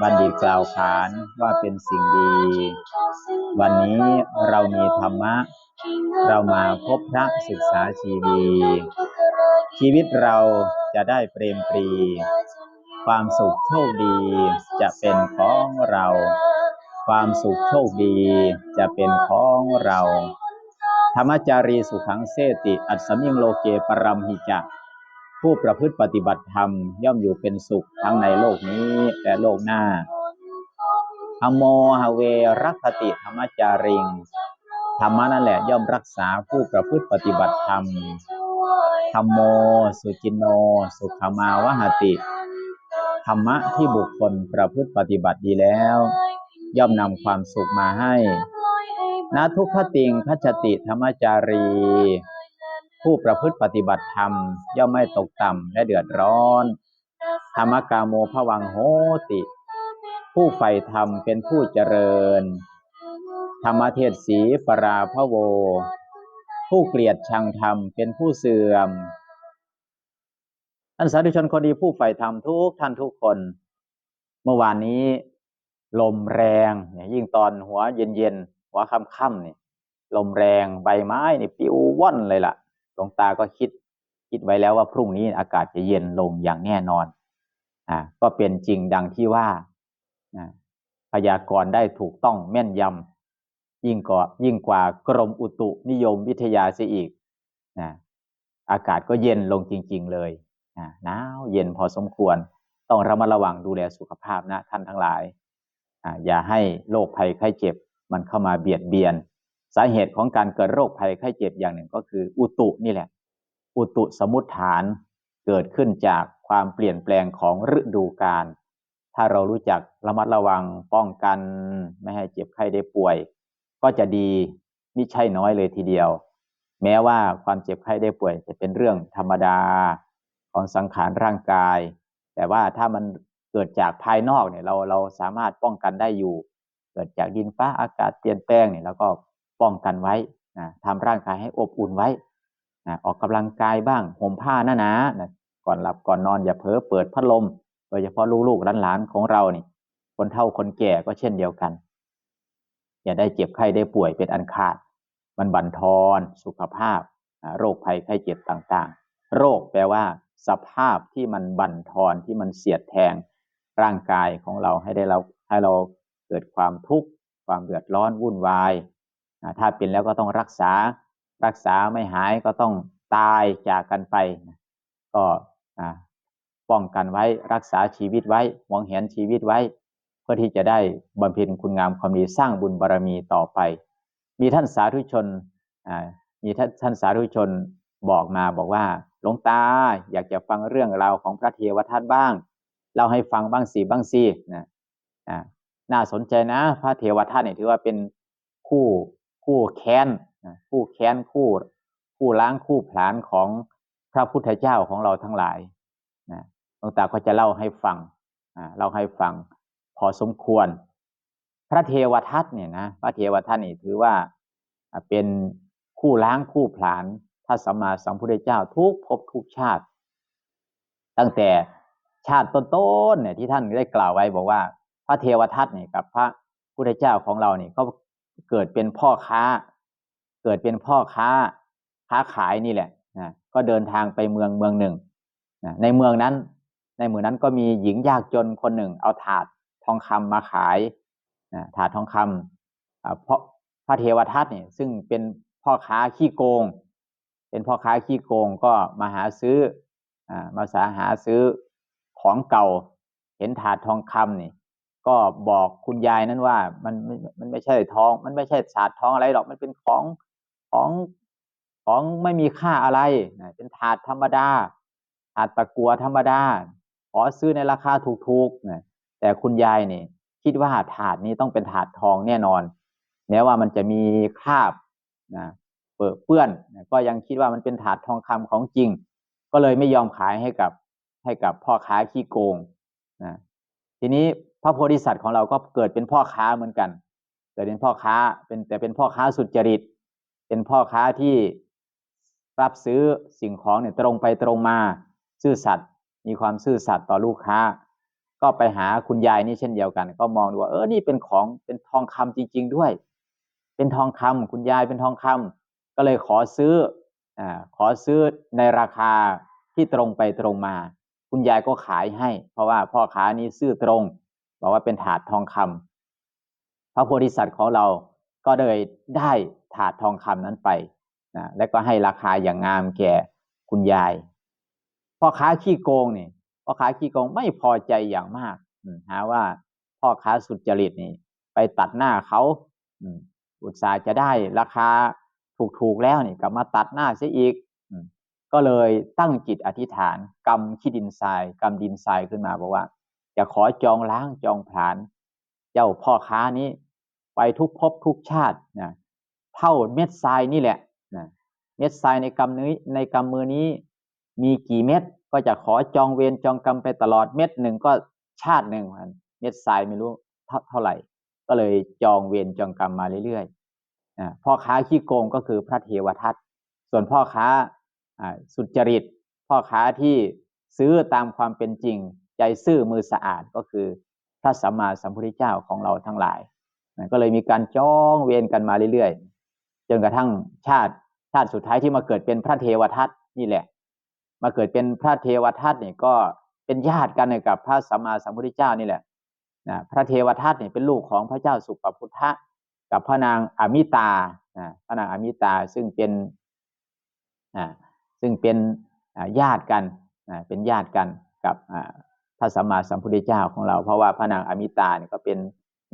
บัณฑิตกล่าวขานว่าเป็นสิ่งดี วันนี้เรามีธรรมะ เรามาพบพระศึกษาชีวีชีวิตเราจะได้เปรมปรี ความสุขโชคดีจะเป็นของเรา ความสุขโชคดีจะเป็นของเรา ธรรมจารีสุขังเสติ อัศมิงโลเกปรัมหิจะ ผู้ประพฤติปฏิบัติธรรม ย่อมอยู่เป็นสุขทั้งในโลกนี้และโลกหน้าธรรมโมหเวรักติธรรมจาริง ธรรมะนั่นแหละย่อมรักษาผู้ประพฤติปฏิบัติธรรมธรรมโม สุจินโน สุขมาวหติ ธรรมะที่บุคคลประพฤติปฏิบัติดีแล้ว ย่อมนำความสุขมาให้นาทุกขติงคัจติธรรมจารี ผู้ประพฤติปฏิบัติธรรม ย่อมไม่ตกต่ำและเดือดร้อน ธรรมกาโมภวังโหติ ผู้ใฝ่ธรรมเป็นผู้เจริญ ธรรมเทศสีปราพโว ผู้เกลียดชังธรรมเป็นผู้เสื่อมท่านสาธุชนคนดีผู้ใฝ่ธรรมทุกท่านทุกคน เมื่อวานนี้ ลมแรงเนี่ยยิ่งตอนหัวเย็นๆหัวค่ำๆเนี่ยลมแรงใบไม้นี่ปิวว่อนเลยล่ะ หลวงตาก็คิดคิดไว้แล้วว่าพรุ่งนี้อากาศจะเย็นลงอย่างแน่นอนอ่าก็เป็นจริงดังที่ว่าพยากรณ์ได้ถูกต้องแม่นยำยิ่งกว่ายิ่งกว่ากรมอุตุนิยมวิทยาเสียอีกนะอากาศก็เย็นลงจริง ๆ เลยหนาวเย็นพอสมควร ต้องระมัดระวังดูแลสุขภาพนะท่านทั้งหลาย อย่าให้โรคภัยไข้เจ็บมันเข้ามาเบียดเบียน สาเหตุของการเกิดโรคภัยไข้เจ็บอย่างหนึ่งก็คือ อุตุนี่แหละ อุตุสมุติฐานเกิดขึ้นจากความเปลี่ยนแปลงของฤดูกาลถ้าเรารู้จักระมัดระวังป้องกัน ไม่ให้เจ็บไข้ได้ป่วย ก็จะดีไมิใช่น้อยเลยทีเดียว แม้ว่าความเจ็บไข้ได้ป่วยจะเป็นเรื่องธรรมดาของสังขารร่างกาย แต่ว่าถ้ามันเกิดจากภายนอกเนี่ยเราเราสามารถป้องกันได้อยู่ เกิดจากดินฟ้าอากาศเปลี่ยนแปลงเนี่ยเราก็ ป้องกันไว้นะทำร่างกายให้อบอุ่นไว้นะออกกำลังกายบ้างห่มผ้าหนาๆนะก่อนหลับก่อนนอนอย่าเผลอเปิดพัดลม โดยเฉพาะลูกๆหลานๆของเรานี่คนเฒ่าคนแก่ก็เช่นเดียวกัน อย่าได้เจ็บไข้ได้ป่วยเป็นอันขาด มันบั่นทอนสุขภาพโรคภัยไข้เจ็บต่างๆ โรคแปลว่า สภาพที่มันบั่นทอนที่มันเสียดแทงร่างกายของเราให้ได้เราให้เราเกิดความทุกข์ความเดือดร้อนวุ่นวาย ถ้าเป็นแล้วก็ต้องรักษา รักษาไม่หายก็ต้องตายจากกันไป ก็ป้องกันไว้รักษาชีวิตไว้มองเห็นชีวิตไว้ เพื่อที่จะได้บำเพ็ญคุณงามความดีสร้างบุญบารรมีต่อไป มีท่านสาธุชนมีท่านท่านสาธุชนบอกมาบอกว่าหลวงตาอยากจะฟังเรื่องราวของพระเทวทัตบ้างเล่าให้ฟังบ้างสิบ้างสินะน่าสนใจนะ พระเทวทัตเนี่ยถือว่าเป็นคู่ คู่แค้นคู่แค้นคู่คู่ล้างคู่ผลาญของพระพุทธเจ้าของเราทั้งหลายนะหลวงตาก็จะเล่าให้ฟังเล่าให้ฟังพอสมควร พระเทวทัตเนี่ยนะพระเทวทัตนี่ถือว่าเป็นคู่ล้างคู่ผลาญพระสัมมาสัมพุทธเจ้าทุกภพทุกชาติ ตั้งแต่ชาติต้นๆเนี่ยที่ท่านได้กล่าวไว้บอกว่า พระเทวทัตเนี่ยกับพระพุทธเจ้าของเราเนี่ยก็ เกิดเป็นพ่อค้า เกิดเป็นพ่อค้าค้าขายนี่แหละนะก็เดินทางไปเมืองเมืองหนึ่งนะในเมืองนั้น ในเมืองนั้นก็มีหญิงยากจนคนหนึ่ง เอาถาดทองคำมาขายนะถาดทองคำเพราะพระเทวทัตเนี่ยซึ่งเป็นพ่อค้าขี้โกง เป็นพ่อค้าขี้โกงก็มาหาซื้ออมาสาหาซื้อของเก่า เห็นถาดทองคำนี่ ก็บอกคุณยายนั้นว่ามันมันไม่ใช่ทอง มันไม่ใช่ถาดทองอะไรหรอกมันเป็นของของของไม่มีค่าอะไรนะเป็นถาดธรรมดาถาดตะกัวธรรมดาขอซื้อในราคาถูกๆนะแต่คุณยายนี่คิคิดว่าถาดนี้ต้องเป็นถาดทองแน่นอน แม้ว่ามันจะมีคราบนะเปื้อเปื้อนก็ยังคิดว่ามันเป็นถาดทองคำของจริง ก็เลยไม่ยอมขายให้กับให้กับพ่อค้าขี้โกงนะทีนี้ ระโพธิสัตว์ของเราก็เกิดเป็นพ่อค้าเหมือนกัน เกิดเป็นพ่อค้าเป็นแต่เป็นพ่อค้าสุจริต เป็นพ่อค้าที่รับซื้อสิ่งของเนี่ยตรงไปตรงมาซื่อสัตย์มีความซื่อสัตย์ต่อลูกค้า ก็ไปหาคุณยายนี่เช่นเดียวกัน ก็มองดูว่าเออนี่เป็นของเป็นทองคำจริง ๆ ด้วย เป็นทองคำคุณยายเป็นทองคำก็เลยขอซื้ออ่าขอซื้อในราคาที่ตรงไปตรงมา คุณยายก็ขายให้ เพราะว่าพ่อค้านี้ซื่อตรง บอกว่าเป็นถาดทองคำพระโพธิสัตว์ของเราก็เลยได้ถาดทองคำนั้นไปนะและก็ให้ราคาอย่างงามแก่คุณยายพ่อค้าขี้โกงนี่พ่อค้าขี้โกงไม่พอใจอย่างมากหาว่าพ่อค้าสุจริตนี่ ไปตัดหน้าเขาอุตส่าห์จะได้ราคาถูกๆแล้วนี่กลับมาตัดหน้าเสียอีกก็เลยตั้งจิตอธิษฐานกรรมขี้ดินทรายกรรมดินทรายขึ้นมาบอกว่า จะขอจองล้างจองผลาญเจ้าพ่อค้านี้ ไปทุกภพทุกชาตินะเท่าเม็ดทรายนี่แหละนะเม็ดทรายในกำนี้ในกำมือนี้ มีกี่เม็ดก็จะขอจองเวรจองกรรมไปตลอดเม็ดหนึ่งก็ชาติหนึ่งเม็ดทรายไม่รู้เท่าไหร่ ก็เลยจองเวรจองกรรมมาเรื่อยๆนะพ่อค้าขี้โกงก็คือพระเทวทัตส่วนพ่อค้าสุจริต พ่อค้าที่ซื้อตามความเป็นจริง ใจซื่อมือสะอาดก็คือพระสัมมาสัมพุทธเจ้าของเราทั้งหลายนะก็เลยมีการจ้องเวรกันมาเรื่อยๆ จนกระทั่งชาติชาติสุดท้ายที่มาเกิดเป็นพระเทวทัตนี่แหละ มาเกิดเป็นพระเทวทัตเนี่ยก็เป็นญาติกันกับพระสัมมาสัมพุทธเจ้านี่แหละนะพระเทวทัตเนี่ยเป็นลูกของพระเจ้าสุปพุทธะกับพระนางอมิตาพระนางอมิตาซึ่งเป็นซึ่งเป็นญาติกันเป็นญาติกันกับ พระสัมมาสัมพุทธเจ้าของเรา เพราะว่าพระนางอมิตาเนี่ยก็เป็น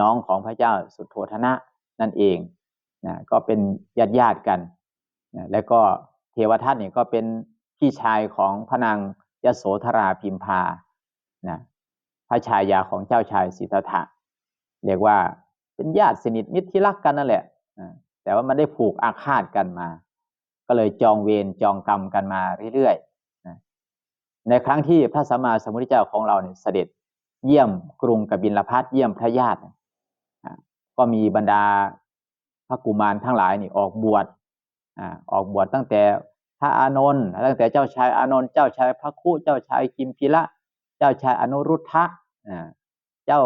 น้องของพระเจ้าสุโธธนะนั่นเองนะก็เป็นญาติญาติกันนะแล้วก็เทวทัตเนี่ยก็เป็นพี่ชายของพระนางยโสธราพิมพานะพระชายาของเจ้าชายสิทธัตถะเรียกว่าเป็นญาติสนิทมิตรที่รักกันนั่นแหละแต่ว่ามันได้ผูกอาฆาตกันมา ก็เลยจองเวรจองกรรมกันมาเรื่อยๆ ในครั้งที่พระสัมมาสัมพุทธเจ้าของเราเนี่ยเสด็จเยี่ยมกรุงกบิลพัทเยี่ยมพระญาติก็มีบรรดาพระกุมารทั้งหลายนี่ออกบวชออกบวชตั้งแต่พระอานนท์ตั้งแต่เจ้าชายอานนท์เจ้าชายพระคุเจ้าชายกิมพิละเจ้าชายอนุรุทธะเจ้า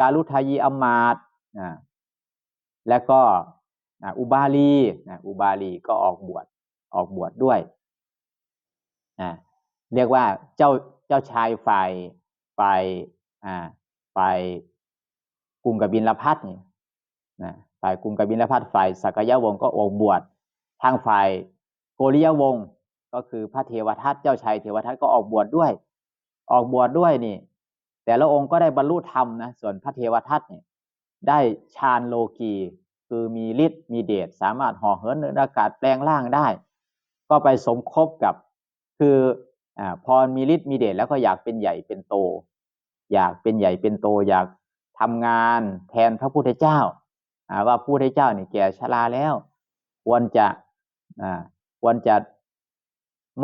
การุทายีอมาตและก็อุบาลีอุบาลีก็ออกบวชออกบวชดด้วย เรียกว่าเจ้าเจ้าชายฝ่ายฝ่ายฝ่ายกรุงกบินลพัทนี่ยนะฝ่ายกรุงกบินลพัทฝ่ายสักยะวงก็ออกบวชทางฝ่ายโกริยวงก็คือพระเทวทัตเจ้าชายเทวทัตก็ออกบวชดด้วย ออกบวชดด้วยนี่ แต่ละองค์ก็ได้บรรลุธรรมนะส่วนพระเทวทัตเนี่ยได้ฌานโลกีคือมีฤทธิ์มีเดชสามารถห่อเหินในอากาศแปลงร่างได้ ก็ไปสมคบกับคือ อ่าพอมีฤทธิ์มีเดชแล้วก็อยากเป็นใหญ่เป็นโต อยากเป็นใหญ่เป็นโต อยากทำงานแทนพระพุทธเจ้าว่าพระพุทธเจ้านี่แก่ชราแล้ว ควรจะควรจะ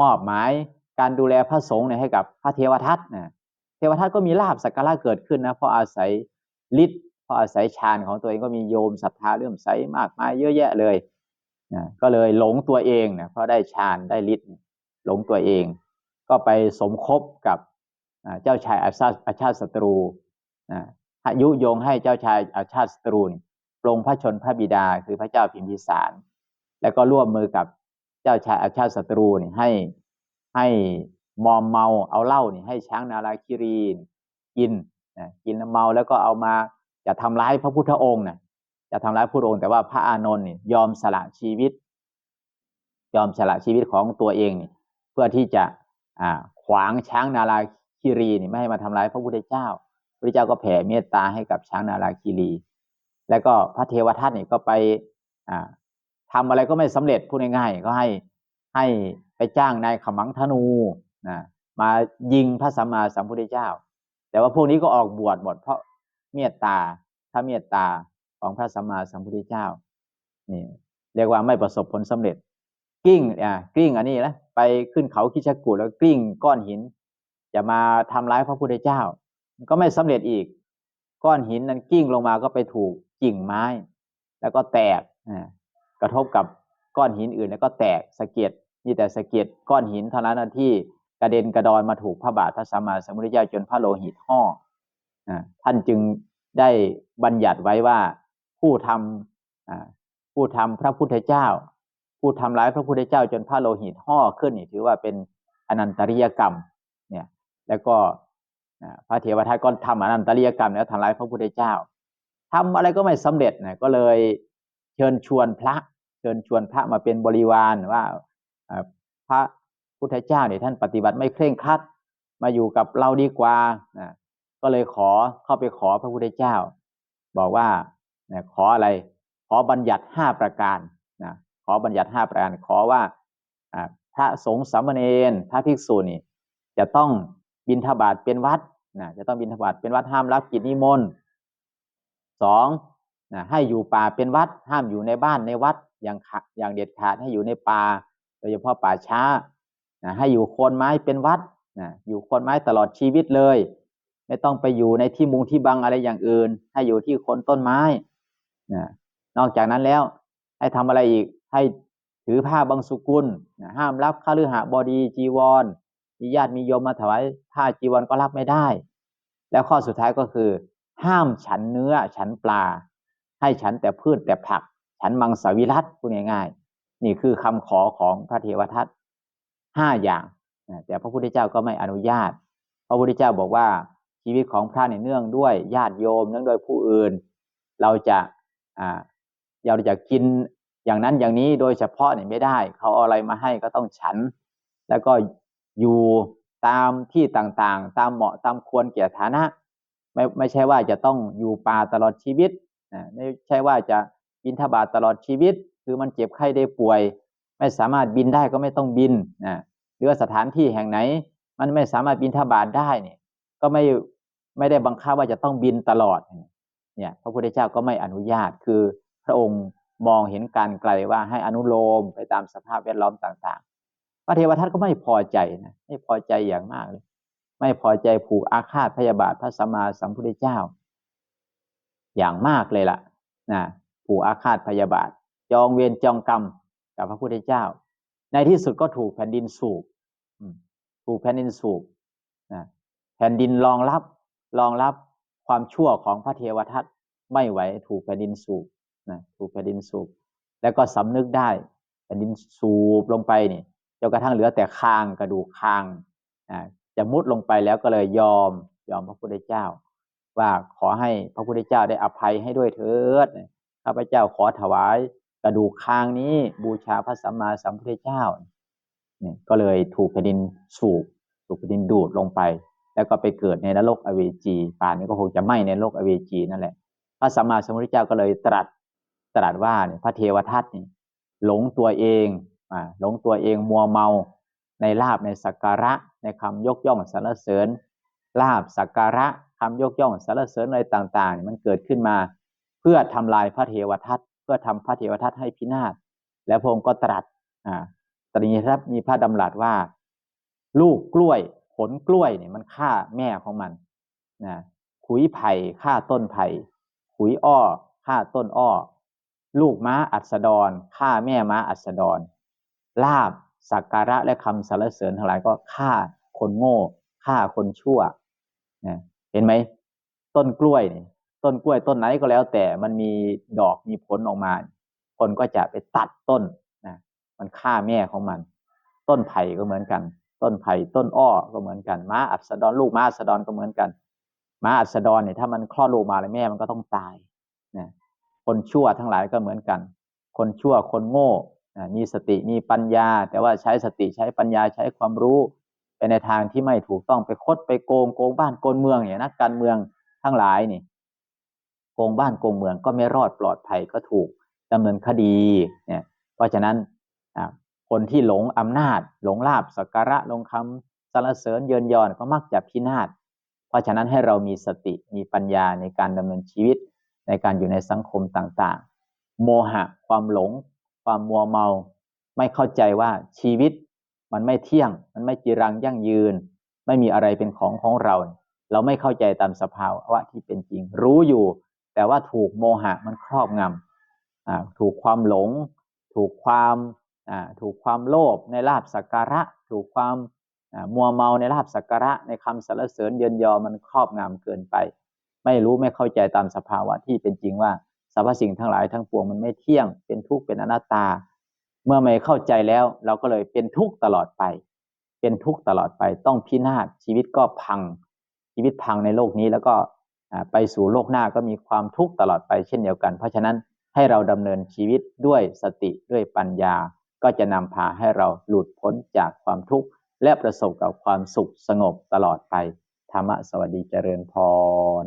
มอบหมายการดูแลพระสงฆ์เนี่ยให้กับพระเทวทัตนะเทวทัตก็มีลาบสักการะเกิดขึ้นนะเพราะอาศัยฤทธิ์เพราะอาศัยฌานของตัวเองก็มีโยมศรัทธาเลื่อมใสมากมายเยอะแยะเลยนะก็เลยหลงตัวเองนะเพราะได้ฌานได้ฤทธิ์หลงตัวเอง ก็ไปสมคบกับเจ้าชายอาชาอาชาติศัตรูนะยุโยงให้เจ้าชายอาชาติศัตรูปรงพระชนพระบิดาคือพระเจ้าพิมพิสาร แล้วก็ร่วมมือกับเจ้าชายอาชาติศัตรูนี่ให้ให้มอมเมาเอาเหล้านี่ให้ช้างนาราคิรีกินนะกินเมาแล้วก็เอามาจะทำร้ายพระพุทธองค์นะจะทำร้ายพระพุทธองค์แต่ว่าพระอานนท์นี่ยอมสละชีวิต ยอมสละชีวิตของตัวเองนี่เพื่อที่จะ ขวางช้างนาราคิรีนี่ไม่ให้มาทำร้ายพระพุทธเจ้า พระเจ้าก็แผ่เมตตาให้กับช้างนาราคีรี แล้วก็พระเทวทัตนี่ก็ไปอ่าทำอะไรก็ไม่สำเร็จพูดง่ายๆก็ให้ให้ไปจ้างนายขมังธนูนะมายิงพระสัมมาสัมพุทธเจ้า แต่ว่าพวกนี้ก็ออกบวชหมดเพราะเมตตาพระเมตตาของพระสัมมาสัมพุทธเจ้านี่เรียกว่าไม่ประสบผลสำเร็จ กิ้งอ่ากลิ้งอันนี้นะไปขึ้นเขาคิชกูแล้วกลิ้งก้อนหิน จะมาทำร้ายพระพุทธเจ้า ก็ไม่สำเร็จอีก ก้อนหินนั้นกิ้งลงมาก็ไปถูกกิ่งไม้ แล้วก็แตกกระทบกับก้อนหินอื่นแล้วก็แตกสะเก็ดมีแต่สะเก็ดก้อนหินเท่านั้นที่กระเด็นกระดอนมาถูกพระบาทพระสัมมาสัมพุทธเจ้าจนพระโลหิตห่อท่านจึงได้บัญญัติไว้ว่าผู้ทำผู้ทำพระพุทธเจ้า ผู้ทำร้ายพระพุทธเจ้าจนพระโลหิตห่อขึ้นนี่ถือว่าเป็นอนันตริยกรรมเนี่ยแล้วก็พระเทวทัตก็ทำอนันตริยกรรมแล้วทำร้ายพระพุทธเจ้าทำอะไรก็ไม่สำเร็จนะก็เลยเชิญชวนพระ เชิญชวนพระมาเป็นบริวารว่าพระพุทธเจ้าเนี่ยท่านปฏิบัติไม่เคร่งครัด มาอยู่กับเราดีกว่านะก็เลยขอเข้าไปขอพระพุทธเจ้า บอกว่านะขออะไรขอบัญญัติห้าประการนะ ขอบัญญัติห้าประการขอว่าพระสงฆ์สามเณรพระภิกษุนี่จะต้องบินทบาทเป็นวัดนะจะต้องบินทบาทเป็นวัดห้ามรับกิจนิมนต์สองนะให้อยู่ป่าเป็นวัดห้ามอยู่ในบ้านในวัดอย่างอย่างเด็ดขาดให้อยู่ในป่าโดยเฉพาะป่าช้านะให้อยู่โคนไม้เป็นวัดนะอยู่โคนไม้ตลอดชีวิตเลย ไม่ต้องไปอยู่ในที่มุงที่บังอะไรอย่างอื่น ให้อยู่ที่โคนต้นไม้นะนอกจากนั้นแล้วให้ทำอะไรอีก ให้ถือผ้าบางสุกุลนะห้ามรับข้าลือหาบดีจีวรมีญาติมีโยมมาถวายผ้าจีวรก็รับไม่ได้ แล้วข้อสุดท้ายก็คือ ห้ามฉันเนื้อฉันปลา ให้ฉันแต่พืชแต่ผัก ฉันมังสวิรัตพูดง่ายๆนี่คือคำขอของพระเทวทัตห้าอย่างแต่พระพุทธเจ้าก็ไม่อนุญาต พระพุทธเจ้าบอกว่าชีวิตของพระเนี่ยเนื่องด้วยญาติโยมเนื่องด้วยผู้อื่น เราจะอ่าเราจะกิน อย่างนั้นอย่างนี้โดยเฉพาะเนี่ยไม่ได้ เขาเอาอะไรมาให้ก็ต้องฉัน แล้วก็อยู่ตามที่ต่างๆ ตามเหมาะตามควรแก่ฐานะ ไม่ไม่ใช่ว่าจะต้องอยู่ป่าตลอดชีวิตไม่ใช่ว่าจะบินทบาทตลอดชีวิต คือมันเจ็บไข้ได้ป่วย ไม่สามารถบินได้ก็ไม่ต้องบินนะหรือว่าสถานที่แห่งไหน มันไม่สามารถบินทบาทได้เนี่ยก็ไม่ไม่ได้บังคับว่าจะต้องบินตลอดเนี่ยพระพุทธเจ้าก็ไม่อนุญาตคือพระองค์ มองเห็นการไกลว่าให้อนุโลมไปตามสภาพแวดล้อมต่างๆ พระเทวทัตก็ไม่พอใจนะไม่พอใจอย่างมากเลย ไม่พอใจผูกอาฆาตพยาบาทพระสัมมาสัมพุทธเจ้า อย่างมากเลยล่ะนะผูกอาฆาตพยาบาท จองเวรจองกรรมกับพระพุทธเจ้า ในที่สุดก็ถูกแผ่นดินสูบถูกแผ่นดินสูบนะแผ่นดินรองรับรองรับความชั่วของพระเทวทัตไม่ไหวถูกแผ่นดินสูบ นะถูกแผ่นดินสูบ แล้วก็สำนึกได้แผ่นดินสูบลงไปนี่จนกระทั่งเหลือแต่คางกระดูกคางจะมุดลงไปแล้วก็เลยยอมยอมพระพุทธเจ้า ว่าขอให้พระพุทธเจ้าได้อภัยให้ด้วยเถิดข้าพเจ้าขอถวายกระดูกคางนี้บูชาพระสัมมาสัมพุทธเจ้าเนี่ยก็เลยถูกแผ่นดินสูบถูกแผ่นดินดูดลงไป แล้วก็ไปเกิดในนรกอเวจีป่านนี้ก็คงจะไหม้ในโลกอเวจีนั่นแหละพระสัมมาสัมพุทธเจ้าก็เลยตรัส ตรัสว่าเนี่ยพระเทวทัตเนี่ยหลงตัวเองหลงตัวเองมัวเมาในลาบในสักการะในคำยกย่องสรรเสริญลาบสักการะคำยกย่องสรรเสริญอะไรต่างๆ มันเกิดขึ้นมา เพื่อทำลายพระเทวทัตเพื่อทำพระเทวทัตให้พินาศแล้วพระองค์ก็ตรัสอ่าตรีครับมีพระดำรัสว่า ลูกกล้วยผลกล้วยเนี่ยมันฆ่าแม่ของมันนะขุยไผ่ฆ่าต้นไผ่ขุยอ้อฆ่าต้นอ้อ ลูกม้าอัสดรฆ่าแม่ม้าอัสดรลาบสักการะและคำสรรเสริญทั้งหลายก็ฆ่าคนโง่ฆ่าคนชั่วนะเห็นไหมต้นกล้วยต้นกล้วยต้นไหนก็แล้ว แต่มันมีดอกมีผลออกมา คนก็จะไปตัดต้นนะมันฆ่าแม่ของมัน ต้นไผ่ก็เหมือนกัน ต้นไผ่ต้นอ้อก็เหมือนกันม้าอัสดรลูกม้าอัสดรก็เหมือนกันม้าอัสดรเนี่ยถ้ามันคลอดลูกมาแล้วแม่มันก็ต้องตาย คนชั่วทั้งหลายก็เหมือนกัน คนชั่วคนโง่มีสติมีปัญญา แต่ว่าใช้สติใช้ปัญญาใช้ความรู้ไปในทางที่ไม่ถูกต้องไปคดไปโกงโกงบ้านโกงเมืองอย่างนักการเมืองทั้งหลายนี่โกงบ้านโกงเมืองก็ไม่รอดปลอดภัยก็ถูกดำเนินคดีเนี่ยเพราะฉะนั้นคนที่หลงอำนาจ หลงลาบสักการะลงคำสรรเสริญเยินยอนก็มักจะพินาศเพราะฉะนั้นให้เรามีสติมีปัญญาในการดำเนินชีวิต ในการอยู่ในสังคมต่างๆ โมหะ ความหลง ความมัวเมา ไม่เข้าใจว่าชีวิตมันไม่เที่ยง มันไม่จีรังยั่งยืน ไม่มีอะไรเป็นของของเรา เราไม่เข้าใจตามสภาวะที่เป็นจริง รู้อยู่ แต่ว่าถูกโมหะมันครอบงำถูกความหลง ถูกความถูกความโลภในลาบสักการะ ถูกความมัวเมาในลาบสักการะในคำสรรเสริญเยินยอมันครอบงำเกินไป ไม่รู้ไม่เข้าใจตามสภาวะที่เป็นจริงว่าสรรพสิ่งทั้งหลายทั้งปวงมันไม่เที่ยง เป็นทุกข์เป็นอนัตตา เมื่อไม่เข้าใจแล้วเราก็เลยเป็นทุกข์ตลอดไป เป็นทุกข์ตลอดไปต้องพินาศชีวิตก็พัง ชีวิตพังในโลกนี้แล้วก็ไปสู่โลกหน้าก็มีความทุกข์ตลอดไปเช่นเดียวกัน เพราะฉะนั้นให้เราดำเนินชีวิตด้วยสติด้วยปัญญา ก็จะนำพาให้เราหลุดพ้นจากความทุกข์และประสบกับความสุขสงบตลอดไป ธรรมะสวัสดีเจริญพร